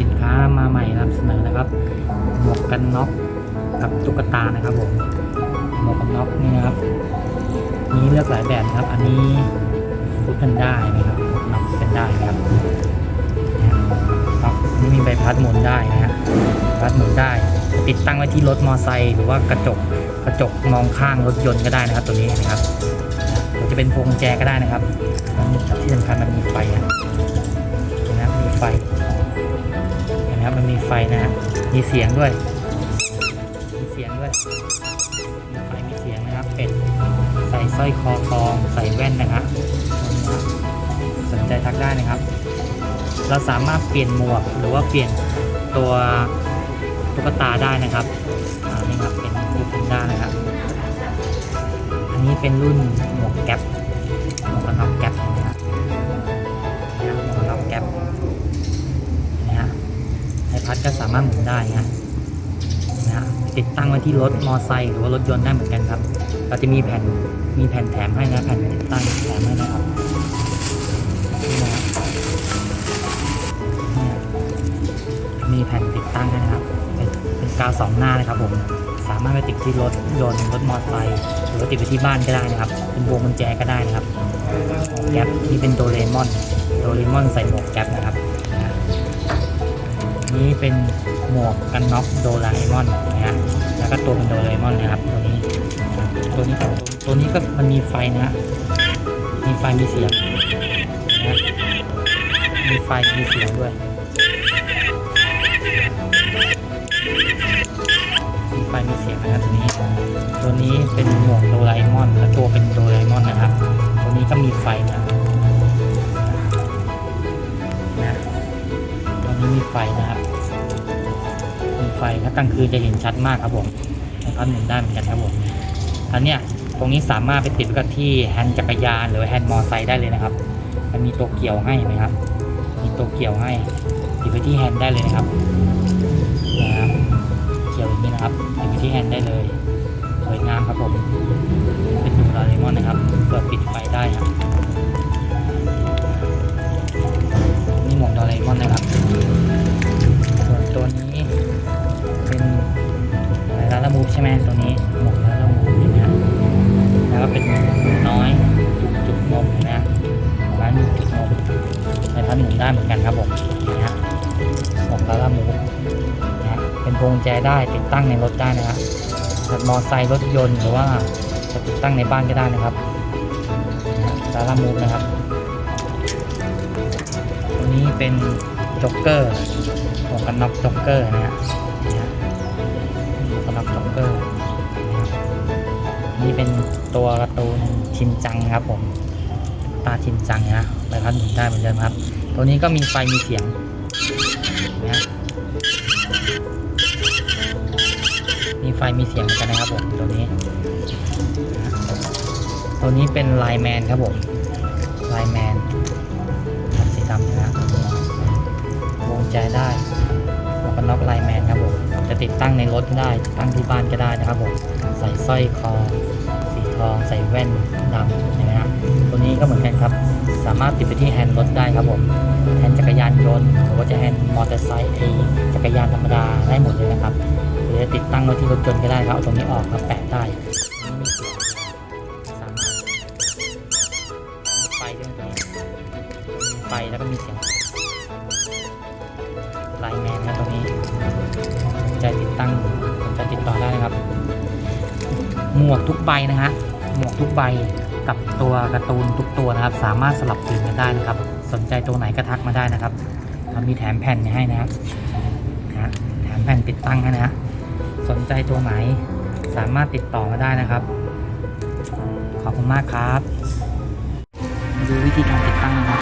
สินค้ามาใหม่นำเสนอนะครับ หมวกกันน็อกกับตุ๊กตานะครับผมหมวกกันน็อกนี่นะครับมีเลือกหลายแบบนะครับ อันนี้ฟุตกันได้นะครับน็อกกันได้นะครับนะครับนี่มีใบพัดหมุนได้นะฮะพัดหมุนได้ ติดตั้งไว้ที่รถมอไซค์หรือว่ากระจกกระจกมองข้างรถยนต์ก็ได้นะครับตัวนี้นะครับหรือจะเป็นพวงแจก็ได้นะครับที่สำคัญมันมีไฟนะนะครับมีไฟ นะครับ มันมีไฟนะฮะมีเสียงด้วย มีเสียงด้วย มีไฟมีเสียงนะครับ เป็นใส่สร้อยคอทอง ใส่แว่นนะครับตัวนี้นะสนใจทักได้นะครับ เราสามารถเปลี่ยนหมวกหรือว่าเปลี่ยนตัวตุ๊กตาได้นะครับอ่านี่ครับเป็นฟูดแพนด้านะครับ อันนี้เป็นรุ่นหมวกแก๊ป ดก็สามารถหมุนได้นะนะฮะติดตั้งไว้ที่รถมอไซค์หรือว่ารถยนต์ได้เหมือนกันครับ เราจะมีแผ่นมีแผ่นแถมให้นะแผ่นติดตั้งแถมให้นะครับนี่นะเนี่มีแผ่นติดตั้งให้นะครับเป็นเป็นกาวสองหน้านะครับผมสามารถไปติดที่รถยนต์รถมอไซค์หรือว่าติดไปที่บ้านก็ได้นะครับ เป็นวงกุญแจก็ได้นะครับหมวกแก๊ปนี่เป็นโดเรมอน โดเรมอนใส่หมวกแก๊ปนะครับ นะฮะนี่เป็นหมวกกันน็อกโดราเอมอนนะฮะแล้วก็ตัวเป็นโดราเอมอนนะครับ ตัวนี้ ตัวนี้ตัวนี้ก็มันมีไฟนะฮะมีไฟมีเสียงนะฮะมีไฟมีเสียงด้วยมีไฟมีเสียงนะครับตัวนี้ ตัวนี้เป็นหมวกโดราเอมอนและตัวเป็นโดราเอมอนนะครับ ตัวนี้ก็มีไฟนะ ไฟนะครับมีไฟถ้ากลางคืนจะเห็นชัดมากครับผมนะครับหมุนได้เหมือนกันครับผมอันเนี้ยตรงนี้สามารถไปติดกับที่แฮนด์จักรยานหรือแฮนด์มอร์ไซค์ได้เลยนะครับ มันมีตัวเกี่ยวให้นไหมครับ มีตัวเกี่ยวให้ติดไปที่แฮนด์ได้เลยนะครับนะครับเกี่ยวอย่างนี้นะครับติดไปที่แฮนด์ได้เลยสวยงามครับผมเป็นดูราเลมอนนะครับเปิดปิดไฟได้ครับ นมนะร้านจุกจุกนมในพันหมุนได้เหมือนกันครับผมอย่างเงี้ยหมวกลาลามูนะฮะเป็นพวงแจได้ติดตั้งในรถได้นะครับมอไซค์รถยนต์หรือว่าจะติดตั้งในบ้านก็ได้นะครับลาลามูนะครับตัวนี้เป็นจ็อกเกอร์หมวกกันน็อกจ็อกเกอร์นะฮะนี่ฮะหมวกกันน็อกจ็อกเกอร์นี่เป็นตัวการ์ตูนชินจังครับผม ตาชินจังนะใบพัดหมุนได้เหมือนเดิมครับ ตัวนี้ก็มีไฟมีเสียงนะมีไฟมีเสียงเหมือนกันนะครับผมตัวนี้ ตัวนี้เป็นไลแมนครับผมไลแมนสีดำนะวงใจได้หมวกกันน็อกไลแมนครับผมจะติดตั้งในรถก็ได้ตั้งที่บ้านก็ได้นะครับผมใส่สร้อยคอสีทองใส่แว่นดำนะฮะตัวนี้ก็เหมือนกัน สามารถติดไปที่แฮนด์รถได้ครับผมแฮนด์จักรยานยนต์หรือว่าจะแฮนด์มอเตอร์ไซค์ไอจักรยานธรรมดาได้หมดเลยนะครับหรือจะติดตั้งไว้ที่รถยนต์ก็ได้ครับเอาตรงนี้ออกมาแปะได้ไฟด้วยตรงนี้ไฟแล้วก็มีเสียงไลน์แมนนะตรงนี้สนใจติดตั้งสนใจติดต่อได้นะครับ หมวกทุกใบนะฮะหมวกทุกใบ กับตัวการ์ตูนทุกตัวนะครับ สามารถสลับสีกันได้นะครับ สนใจตัวไหนก็ทักมาได้นะครับเรามีแถมแผ่นให้นะครับนะฮะแถมแผ่นติดตั้งให้นะฮะสนใจตัวไหนสามารถติดต่อมาได้นะครับ ขอบคุณมากครับ มาดูวิธีการติดตั้งนะครับ